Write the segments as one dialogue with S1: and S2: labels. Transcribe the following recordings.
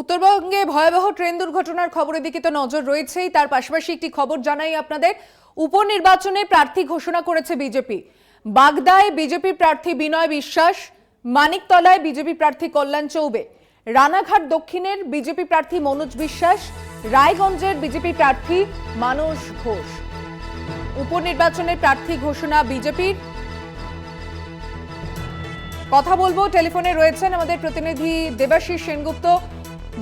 S1: উত্তরবঙ্গে ভয়াবহ ট্রেন দুর্ঘটনার খবরের দিকে তো নজর রয়েছেই। তার পাশাপাশি একটি খবর জানাই আপনাদের। উপনির্বাচনে প্রার্থী ঘোষণা করেছে বিজেপি। বাগদায় বিজেপি প্রার্থী বিনয় বিশ্বাস, মানিকতলায় বিজেপি প্রার্থী কল্যাণ চৌবে, রানাঘাট দক্ষিণের বিজেপি প্রার্থী মনোজ বিশ্বাস, রায়গঞ্জের বিজেপি প্রার্থী মানস ঘোষ। উপনির্বাচনের প্রার্থী ঘোষণা বিজেপির। কথা বলব, টেলিফোনে রয়েছেন আমাদের প্রতিনিধি দেবাশিস সেনগুপ্ত।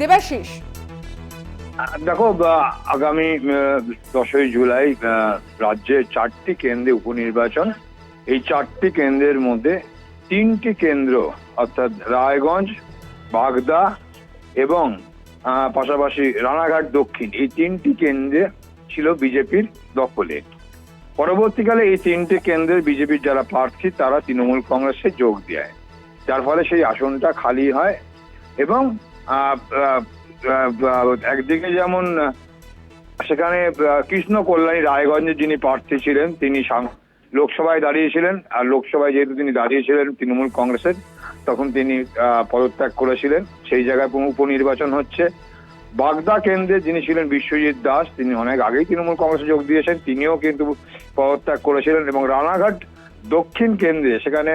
S1: দেবাশিস।
S2: দেখো আগামী দশই জুলাই রাজ্যে চারটি কেন্দ্রে উপনির্বাচন। এই চারটি কেন্দ্রের মধ্যে তিনটি কেন্দ্র, অর্থাৎ রায়গঞ্জ, বাগদা এবং পাশাপাশি রানাঘাট দক্ষিণ, এই তিনটি কেন্দ্রে ছিল বিজেপির দখলে। পরবর্তীকালে এই তিনটি কেন্দ্রের বিজেপির যারা প্রার্থী, তারা তৃণমূল কংগ্রেসে যোগ দেয়। যার ফলে সেই আসনটা খালি হয় এবং একদিকে যেমন সেখানে কৃষ্ণ কল্যাণী রায়গঞ্জে যিনি প্রার্থী ছিলেন, তিনি লোকসভায় দাঁড়িয়েছিলেন, আর লোকসভায় যেহেতু তিনি দাঁড়িয়েছিলেন তৃণমূল কংগ্রেসের, তখন তিনি পদত্যাগ করেছিলেন। সেই জায়গায় পুনঃ উপনির্বাচন হচ্ছে। বাগদা কেন্দ্রে যিনি ছিলেন বিশ্বজিৎ দাস, তিনি অনেক আগেই তৃণমূল কংগ্রেসে যোগ দিয়েছেন, তিনিও কিন্তু পদত্যাগ করেছিলেন এবং রানাঘাট দক্ষিণ কেন্দ্রে, সেখানে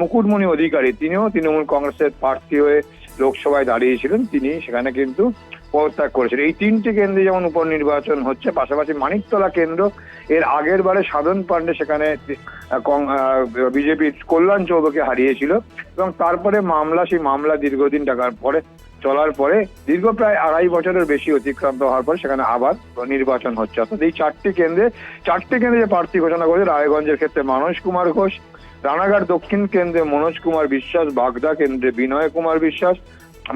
S2: মুকুটমণি অধিকারী, তিনিও তৃণমূল কংগ্রেসের প্রার্থী হয়ে লোকসভায় দাঁড়িয়েছিলেন। তিনি সেখানে কিন্তু পদত্যাগ করেছেন। এই তিনটি কেন্দ্রে যেমন উপনির্বাচন হচ্ছে, পাশাপাশি মানিকতলা কেন্দ্র, এর আগের বারে সাধন পান্ডে সেখানে বিজেপির কল্যাণ চৌধুরীকে হারিয়েছিল এবং তারপরে মামলা, সেই মামলা দীর্ঘদিন টাকার পরে চলার পরে দীর্ঘ প্রায় আড়াই বছরের বেশি অতিক্রান্ত হওয়ার পর সেখানে আবার নির্বাচন হচ্ছে। অর্থাৎ এই চারটি কেন্দ্রে চারটি কেন্দ্রে যে প্রার্থী ঘোষণা করেছে, রায়গঞ্জের ক্ষেত্রে মানস কুমার ঘোষ রানাঘাট দক্ষিণ কেন্দ্রে মনোজ কুমার বিশ্বাস, বাগদা কেন্দ্রে বিনয় কুমার বিশ্বাস,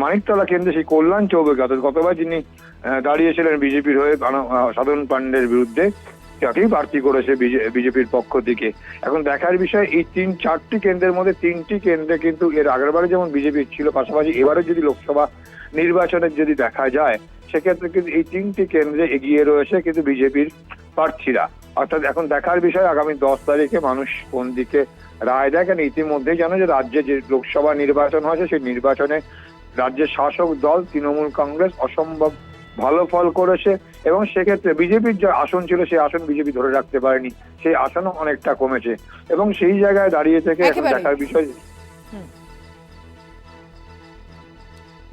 S2: মানিকতলা কেন্দ্রে সেই কল্যাণ চৌধুরী অর্থাৎ গতবার যিনি দাঁড়িয়েছিলেন বিজেপির হয়ে সাধন পান্ডের বিরুদ্ধে, তাকেই প্রার্থী করেছে বিজেপির পক্ষ থেকে। এখন দেখার বিষয়, এই তিন, চারটি কেন্দ্রের মধ্যে তিনটি কেন্দ্রে কিন্তু এর আগেরবারে যেমন বিজেপি ছিল, পাশাপাশি এবারে যদি লোকসভা নির্বাচনের যদি দেখা যায়, সেক্ষেত্রে কিন্তু এই তিনটি কেন্দ্রে এগিয়ে রয়েছে কিন্তু বিজেপির প্রার্থীরা। অর্থাৎ এখন দেখার বিষয় আগামী দশ তারিখে মানুষ কোন দিকে রায় দেয় কেন ইতিমধ্যেই জানো যে রাজ্যে যে লোকসভা নির্বাচন হয়েছে সেই নির্বাচনে রাজ্যের শাসক দল তৃণমূল কংগ্রেস অসম্ভব ভালো ফল করেছে এবং সেক্ষেত্রে বিজেপির যে আসন ছিল সেই আসন বিজেপি ধরে রাখতে পারেনি। সেই আসনও অনেকটা কমেছে এবং সেই জায়গায় দাঁড়িয়ে থেকে এখন দেখার বিষয়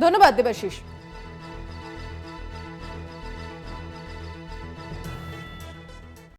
S1: ধন্যবাদ দেবাশিস।